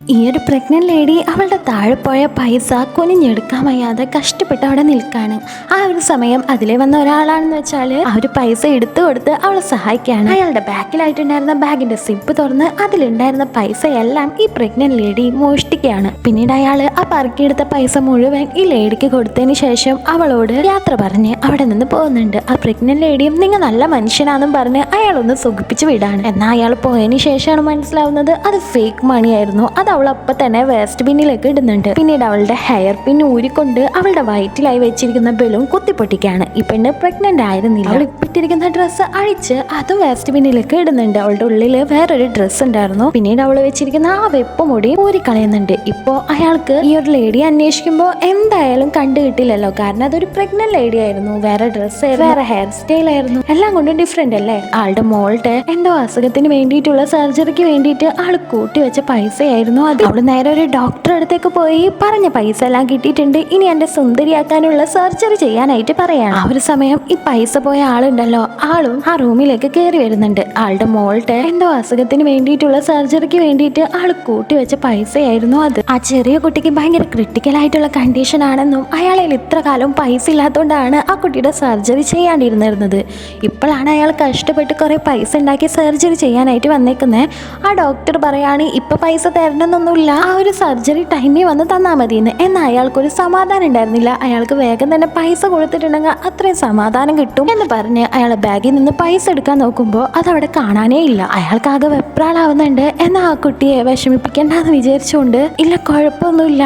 ഈ ഒരു pregnant lady അവളുടെ താഴെ പോയ പൈസ കുനിഞ്ഞെടുക്കാൻ വയ്യാതെ കഷ്ടപ്പെട്ട് അവിടെ നിൽക്കാണ്. ആ ഒരു സമയം അതിലെ വന്ന ഒരാളാണെന്ന് വെച്ചാൽ ആ ഒരു പൈസ എടുത്തു കൊടുത്ത് അവളെ സഹായിക്കാണ്. അയാളുടെ ബാക്കിലായിട്ടുണ്ടായിരുന്ന ബാഗിന്റെ സിപ്പ് തുറന്ന് അതിലുണ്ടായിരുന്ന പൈസ എല്ലാം ഈ പ്രഗ്നന്റ് ലേഡി മോഷ്ടിക്കുകയാണ്. പിന്നീട് അയാൾ ആ പറക്കിയെടുത്ത പൈസ മുഴുവൻ ഈ ലേഡിക്ക് കൊടുത്തതിന് ശേഷം അവളോട് യാത്ര പറഞ്ഞ് അവിടെ നിന്ന് പോകുന്നുണ്ട്. ആ പ്രഗ്നന്റ് ലേഡിയും നിങ്ങൾ നല്ല മനുഷ്യനാണെന്നും പറഞ്ഞ് അയാളൊന്ന് സുഖിപ്പിച്ച് വിടാണ്. എന്നാൽ അയാൾ പോയതിന് ശേഷമാണ് മനസ്സിലാവുന്നത് അത് ഫേക്ക് മണി ആയിരുന്നു. അത് അവൾ അപ്പൊ തന്നെ വേസ്റ്റ് ബിന്നിലേക്ക് ഇടുന്നുണ്ട്. പിന്നീട് അവളുടെ ഹെയർ പിൻ ഊരിക്കൊണ്ട് അവളുടെ വയറ്റിലായി വെച്ചിരിക്കുന്ന ബലൂൺ കുത്തിപ്പൊട്ടിക്കാണ് ഈ പെണ്ണ് പ്രഗ്നന്റ് ആയിരുന്നില്ല. അവൾ ഇപ്പിട്ടിരിക്കുന്ന ഡ്രസ്സ് അഴിച്ച് അത് വേസ്റ്റ് ബിന്നിലേക്ക് ഇടുന്നുണ്ട്. അവളുടെ ഉള്ളിൽ വേറൊരു ഡ്രസ്സ് ഉണ്ടായിരുന്നു. പിന്നീട് അവൾ വെച്ചിരിക്കുന്ന ആ വെപ്പ് മുടി ഊരിക്കളയുന്നുണ്ട്. ഇപ്പോ അയാൾക്ക് ഈ ഒരു ലേഡി അന്വേഷിക്കുമ്പോൾ എന്തായാലും കണ്ടു കിട്ടില്ലല്ലോ കാരണം അതൊരു പ്രഗ്നന്റ് ലേഡി ആയിരുന്നു. വേറെ ഡ്രസ്സ് വേറെ ഹെയർ സ്റ്റൈൽ ആയിരുന്നു. എല്ലാം കൊണ്ടും ഡിഫറെന്റ് അല്ലേ? ആളുടെ മോളുടെ എന്തോ അസുഖത്തിന് വേണ്ടിയിട്ടുള്ള സർജറിക്ക് വേണ്ടിയിട്ട് ആൾ കൂട്ടി വെച്ച പൈസയായിരുന്നു അത് അവൾ നേരെ ഒരു ഡോക്ടറെ അടുത്തേക്ക് പോയി പറഞ്ഞ പൈസ എല്ലാം കിട്ടിയിട്ടുണ്ട്. ഇനി എന്റെ സുന്ദരിയാക്കാനുള്ള സർജറി ചെയ്യാനായിട്ട് പറയാണ്. ആ ഒരു സമയം ഈ പൈസ പോയ ആളുണ്ടല്ലോ. ആളും ആ റൂമിലേക്ക് കയറി വരുന്നുണ്ട്. ആളുടെ മോളുടെ എന്തോ അസുഖത്തിന് വേണ്ടിയിട്ടുള്ള സർജറിക്ക് വേണ്ടിയിട്ട് ആൾ കൂട്ടി വെച്ച പൈസയായിരുന്നു അത്. ആ ചെറിയ കുട്ടിക്ക് ഭയങ്കര ക്രിട്ടിക്കൽ ആയിട്ടുള്ള കണ്ടീഷൻ ആണെന്നും അയാളിൽ ഇത്ര കാലം പൈസ ഇല്ലാത്തതുകൊണ്ടാണ് ആ കുട്ടിയുടെ സർജറി ചെയ്യാണ്ടിരുന്നിരുന്നത്. ഇപ്പോഴാണ് അയാൾ കഷ്ടപ്പെട്ട് കുറെ പൈസ ഉണ്ടാക്കി സർജറി ചെയ്യാനായിട്ട് വന്നേക്കുന്നത് ആ ഡോക്ടർ പറയാണ് ഇപ്പൊ പൈസ തരണമെന്നൊന്നുമില്ല ആ ഒരു സർജറി ടൈമിൽ വന്ന് തന്നാൽ മതിയെന്ന്. എന്നാൽ അയാൾക്കൊരു സമാധാനം ഉണ്ടായിരുന്നില്ല. അയാൾക്ക് വേഗം തന്നെ പൈസ കൊടുത്തിട്ടുണ്ടെങ്കിൽ അത്രയും സമാധാനം കിട്ടും എന്ന് പറഞ്ഞ് അയാൾ ബാഗിൽ നിന്ന് പൈസ എടുക്കാൻ നോക്കുമ്പോൾ അതവിടെ കാണാനേ ഇല്ല. അയാൾക്കാകെ വെപ്രാളാവുന്നുണ്ട്. എന്നാൽ ആ കുട്ടിയെ വിഷമിപ്പിക്കേണ്ടെന്ന് വിചാരിച്ചുകൊണ്ട് ഇല്ല കുഴപ്പമൊന്നുമില്ല.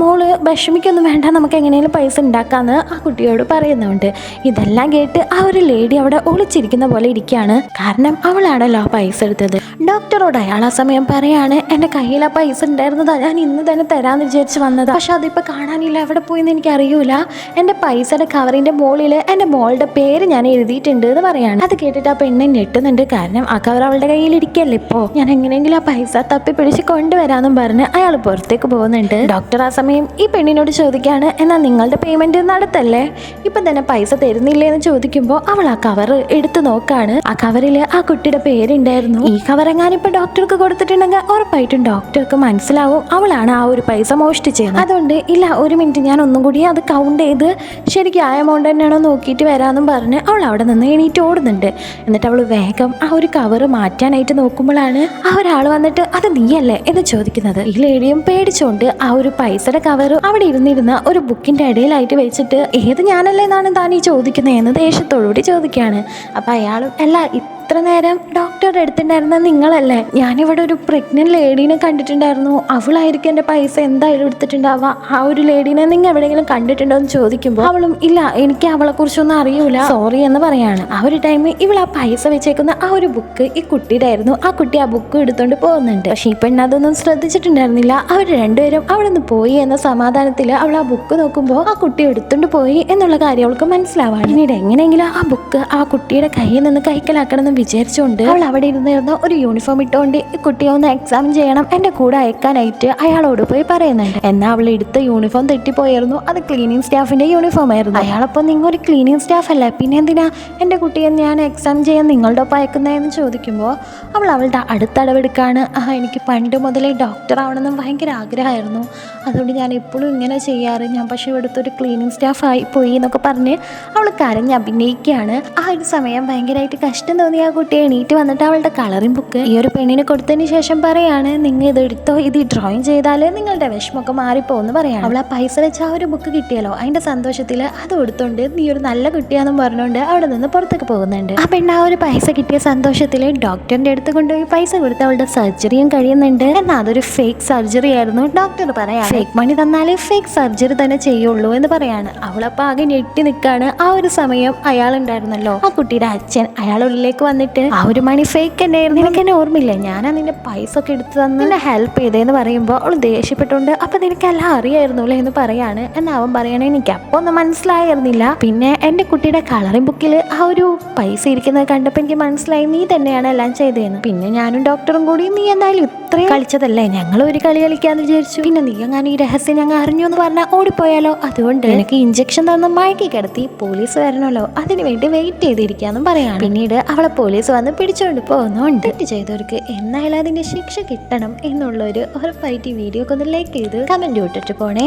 മോൾ വിഷമിക്കൊന്നും വേണ്ട. നമുക്ക് എങ്ങനെയും പൈസ ഉണ്ടാക്കാന്ന് ആ കുട്ടിയോട് പറയുന്നുണ്ട്. ഇതെല്ലാം കേട്ട് ആ ഒരു ലേഡി അവിടെ ഒളിച്ചിരിക്കുന്ന പോലെ ഇരിക്കുകയാണ്. കാരണം അവളാണല്ലോ പൈസ എടുത്തത്. ഡോക്ടറോട് അയാൾ ആ സമയം പറയാണ് എന്റെ കയ്യിൽ ആ പൈസ ഉണ്ടായിരുന്നതാ. ഞാൻ ഇന്ന് തന്നെ തരാമെന്ന് വിചാരിച്ച് വന്നതാ. പക്ഷെ അതിപ്പോൾ കാണാനില്ല. എവിടെ പോയി എന്ന് എനിക്കറിയൂല. എന്റെ പൈസയുടെ കവറിന്റെ മുകളിൽ എന്റെ മോളുടെ പേര് ഞാൻ എഴുതിയിട്ടുണ്ട് എന്ന് പറയാണ്. അത് കേട്ടിട്ട് ആ പെണ്ണെ ഞെട്ടുന്നുണ്ട്. കാരണം ആ കവർ അവളുടെ കയ്യിൽ ഇരിക്കല്ലേ ഇപ്പോൾ ഞാൻ എങ്ങനെയെങ്കിലും ആ പൈസ തപ്പി പിടിച്ച് കൊണ്ടുവരാമെന്നും പറഞ്ഞ് അയാൾ പുറത്തേക്ക് പോകുന്നുണ്ട്. ഡോക്ടർ ആ സമയം ഈ പെണ്ണിനോട് ചോദിക്കുകയാണ് എന്നാൽ നിങ്ങളുടെ പേയ്മെന്റ് നടത്തല്ലേ? ഇപ്പം തന്നെ പൈസ തരുന്നില്ലേ? എന്ന് ചോദിക്കുമ്പോൾ അവൾ ആ കവർ എടുത്തു നോക്കാണ്. ആ കവറിൽ ആ കുട്ടിയുടെ പേരുണ്ടായിരുന്നു. ഈ കവർ എങ്ങാനും ഇപ്പം ഡോക്ടർക്ക് കൊടുത്തിട്ടുണ്ടെങ്കിൽ ഉറപ്പായിട്ടും ഡോക്ടർക്ക് മനസ്സിലാവും അവളാണ് ആ ഒരു പൈസ മോഷ്ടിച്ചത് അതുകൊണ്ട് ഇല്ല ഒരു മിനിറ്റ് ഞാൻ ഒന്നും കൂടി അത് കൗണ്ട് ചെയ്ത് ശരിക്കും ആ എമൗണ്ട് തന്നെയാണോ നോക്കിയിട്ട് വരാമെന്നും പറഞ്ഞ് അവൾ അവിടെ നിന്ന് എണീറ്റ് ഓടുന്നുണ്ട്. എന്നിട്ട് അവൾ വേഗം ആ ഒരു കവർ മാറ്റാനായിട്ട് നോക്കുമ്പോഴാണ് ആ ഒരാൾ വന്നിട്ട് അത് നീയല്ലേ? എന്ന് ചോദിക്കുന്നത്. ഈ ലേഡിയും പേടിച്ചുകൊണ്ട് ആ ഒരു പൈസയുടെ കവർ അവിടെ ഇരുന്നിരുന്ന ഒരു ബുക്കിന്റെ ഇടയിലായിട്ട് വെച്ചിട്ട് ഏത് ഞാനല്ലേ എന്നാണ് താൻ ഈ ചോദിക്കുന്നത് എന്ന് ദേഷ്യത്തോടുകൂടി ചോദിക്കുകയാണ്. അപ്പൊ അയാളും അല്ല ഇത്ര നേരം ഡോക്ടറുടെ അടുത്തുണ്ടായിരുന്ന നിങ്ങളല്ലേ? ഞാനിവിടെ ഒരു പ്രഗ്നന്റ് ലേഡീനെ കണ്ടിട്ടുണ്ടായിരുന്നു. അവളായിരിക്കും എന്റെ പൈസ എന്തായാലും എടുത്തിട്ടുണ്ടാവുക. ആ ഒരു ലേഡീനെ നിങ്ങൾ എവിടെയെങ്കിലും കണ്ടിട്ടുണ്ടോ എന്ന് ചോദിക്കുമ്പോൾ അവളും ഇല്ല എനിക്ക് അവളെ കുറിച്ചൊന്നും അറിയൂല. സോറി എന്ന് പറയാണ്. ആ ഒരു ടൈമിൽ ഇവൾ ആ പൈസ വെച്ചേക്കുന്ന ആ ഒരു ബുക്ക് ഈ കുട്ടിയുടെ ആയിരുന്നു ആ കുട്ടി ആ ബുക്ക് എടുത്തോണ്ട് പോകുന്നുണ്ട്. പക്ഷെ ഈ പെണ്ണ് അതൊന്നും ശ്രദ്ധിച്ചിട്ടുണ്ടായിരുന്നില്ല. അവർ രണ്ടുപേരും അവിടെ നിന്ന് പോയി എന്ന സമാധാനത്തിൽ അവൾ ആ ബുക്ക് നോക്കുമ്പോൾ ആ കുട്ടി എടുത്തോണ്ട് പോയി എന്നുള്ള കാര്യം അവൾക്ക് മനസ്സിലാവാണ്. പിന്നീട് എങ്ങനെയെങ്കിലും ആ ബുക്ക് ആ കുട്ടിയുടെ കയ്യിൽ നിന്ന് കൈക്കലാക്കണം എന്ന് വിചാരിച്ചുകൊണ്ട് അവൾ അവിടെ ഇരുന്നിരുന്ന ഒരു യൂണിഫോം ഇട്ടുകൊണ്ട് ഈ കുട്ടിയെ ഒന്ന് എക്സാം ചെയ്യണം എന്റെ കൂടെ അയക്കാനായിട്ട് അയാളോട് പോയി പറയുന്നുണ്ട്. എന്നാൽ അവൾ എടുത്ത യൂണിഫോം തെറ്റിപ്പോയായിരുന്നു. അത് ക്ലീനിങ് സ്റ്റാഫിന്റെ യൂണിഫോം ആയിരുന്നു. അയാളപ്പോൾ നിങ്ങൾ ഒരു ക്ലീനിങ് സ്റ്റാഫ് അല്ല? പിന്നെ എന്തിനാ എന്റെ കുട്ടിയെ ഞാൻ എക്സാം ചെയ്യാൻ നിങ്ങളുടെ ഒപ്പം അയക്കുന്നതെന്ന് ചോദിക്കുമ്പോൾ അവൾ അവളുടെ അടുത്ത അടവെടുക്കാണ്. ആ എനിക്ക് പണ്ട് മുതലേ ഡോക്ടർ ആവണമെന്ന് ഭയങ്കര ആഗ്രഹമായിരുന്നു. അതുകൊണ്ട് ഞാൻ എപ്പോഴും ഇങ്ങനെ ചെയ്യാറ്. ഞാൻ പക്ഷേ ഇവിടുത്തെ ഒരു ക്ലീനിങ് സ്റ്റാഫ് ആയി പോയി എന്നൊക്കെ പറഞ്ഞ് അവൾ കരഞ്ഞ് അഭിനയിക്കുകയാണ്. ആ ഒരു സമയം ഭയങ്കരമായിട്ട് കഷ്ടം തോന്നിയ ആ കുട്ടി എണീറ്റ് വന്നിട്ട് അവളുടെ കളറിംഗ് ബുക്ക് ഈ ഒരു പെണ്ണിനെ കൊടുത്തതിന് ശേഷം പറയാണ് നിങ്ങൾ ഇത് എടുത്തോ? ഇത് ഡ്രോയിങ് ചെയ്താൽ നിങ്ങളുടെ വിഷമമൊക്കെ മാറിപ്പോന്ന് പറയാണ്. അവൾ ആ പൈസ വെച്ച് ആ ഒരു ബുക്ക് കിട്ടിയല്ലോ അതിന്റെ സന്തോഷത്തിൽ അത് കൊടുത്തോണ്ട് നീ ഒരു നല്ല കുട്ടിയാണെന്ന് പറഞ്ഞുകൊണ്ട് അവിടെ നിന്ന് പുറത്തേക്ക് പോകുന്നുണ്ട്. ആ പെണ്ണ് ആ ഒരു പൈസ കിട്ടിയ സന്തോഷത്തിൽ ഡോക്ടറിന്റെ അടുത്ത് കൊണ്ടുപോയി പൈസ കൊടുത്ത് അവളുടെ സർജറിയും കഴിയുന്നുണ്ട്. എന്നാൽ അതൊരു ഫേക്ക് സർജറി ആയിരുന്നു ഡോക്ടർ പറയാം ഫേക്ക് മണി തന്നാലേ ഫേക്ക് സർജറി തന്നെ ചെയ്യുള്ളൂ എന്ന് പറയാണ്. അവളപ്പോൾ ആകെ ഞെട്ടി നിൽക്കാണ് ആ ഒരു സമയം അയാൾ ഉണ്ടായിരുന്നല്ലോ ആ കുട്ടിയുടെ അച്ഛൻ അയാൾ ഉള്ളിലേക്ക് വന്നിട്ട് ആ ഒരു മണി ഫേക്ക് തന്നെയായിരുന്നു നിനക്ക് എന്നെ ഓർമ്മയില്ല? ഞാനാ നിന്റെ പൈസ ഒക്കെ എടുത്തു തന്ന് നിന്നെ ഹെൽപ്പ് ചെയ്തേന്ന് പറയുമ്പോൾ അവൾ ദേഷ്യപ്പെട്ടുകൊണ്ട് അപ്പൊ നിനക്കെല്ലാം അറിയായിരുന്നു അല്ലേ? എന്ന് പറയാണ്. എന്ന് അവൻ പറയണേ എനിക്ക് അപ്പൊ ഒന്നും മനസ്സിലായിരുന്നില്ല. പിന്നെ എന്റെ കുട്ടിയുടെ കളറിംഗ് ബുക്കിൽ ആ ഒരു പൈസ ഇരിക്കുന്നത് കണ്ടപ്പോൾ എനിക്ക് മനസ്സിലായി. നീ തന്നെയാണ് എല്ലാം ചെയ്തതെന്ന് പിന്നെ ഞാനും ഡോക്ടറും കൂടി നീ എന്തായാലും ഇത്രയും കളിച്ചതല്ലേ? ഞങ്ങൾ ഒരു കളി കളിക്കാന്ന് വിചാരിച്ചു. പിന്നെ നീ അങ്ങനെ ഈ രഹസ്യം ഞങ്ങൾ അറിഞ്ഞു എന്ന് പറഞ്ഞാൽ ഓടിപ്പോയാലോ? അതുകൊണ്ട് എനിക്ക് ഇഞ്ചക്ഷൻ തന്ന് മയക്കി കിടത്തി പോലീസ് വരണല്ലോ. അതിനു വേണ്ടി വെയിറ്റ് ചെയ്തിരിക്കാന്നും പറയാണ്. പിന്നീട് അവളെ പോലീസ് വന്ന് പിടിച്ചോണ്ട് പോകുന്നുണ്ട്. തെറ്റ് ചെയ്തവർക്ക് എന്നായാലും അതിന്റെ ശിക്ഷ കിട്ടണം എന്നുള്ളൊരു ഉറപ്പായിട്ട് ഈ വീഡിയോ ഒക്കെ ഒന്ന് ലൈക്ക് ചെയ്ത് കമന്റ് വിട്ടിട്ട് പോണേ.